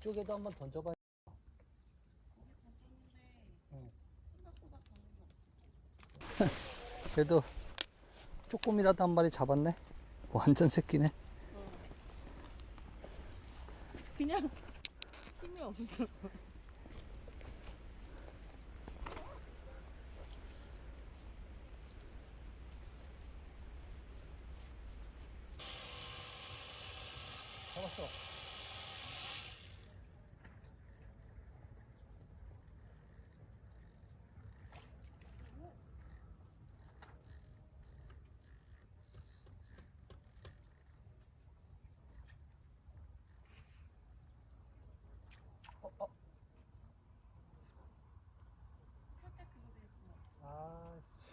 이쪽에도 한번 던져봐. 그래도 조금이라도 한 마리 잡았네. 완전 새끼네. 그냥 힘이 없어. 잡았어. 어, 어. 살짝 그거 되지 마. 아, 씨.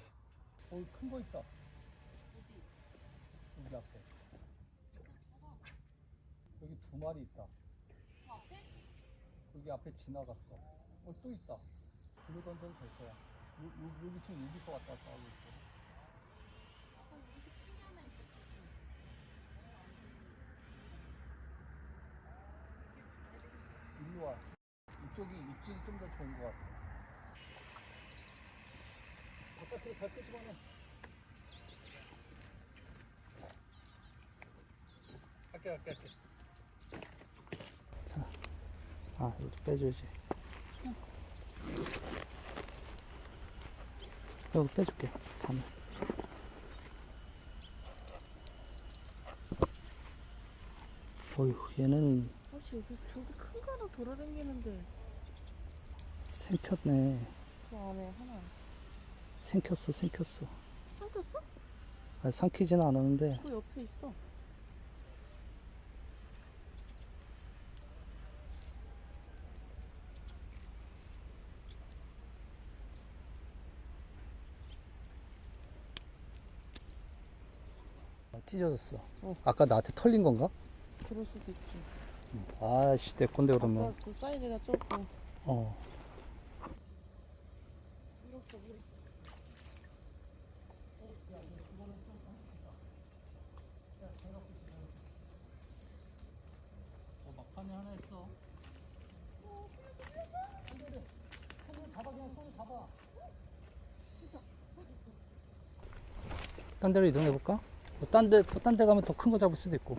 어, 큰 거 있다. 여기 앞에. 여기 두 마리 있다. 앞에? 여기 앞에 지나갔어. 어, 또 있다. 이거 던져도 될 거야. 요, 요, 여기 지금 여기서 왔다 갔다 하고 있어. 일로 와. 이쪽이 입질이 좀 더 좋은 것 같아. 갈게, 갈게, 갈게. 자, 아, 이거 빼줘야지. 여기 빼줄게. 다음에. 어휴, 얘는 아, 저기, 저기 큰거 하나 돌아다니는데. 생켰네. 그 안에 하나. 생켰어, 생켰어. 삼켰어? 아, 삼키지는 않았는데, 그 옆에 있어. 찢어졌어. 어. 아까 나한테 털린 건가? 그럴 수도 있지. 아씨, 내 건데, 그러면. 아까 그 사이즈가 조금. 어 물었어. 어, 막판에 하나 있어. 손으로 잡아, 그냥 손으로 잡아. 딴 데로 이동해볼까? 딴 데, 딴데 가면 더 큰 거 잡을 수도 있고.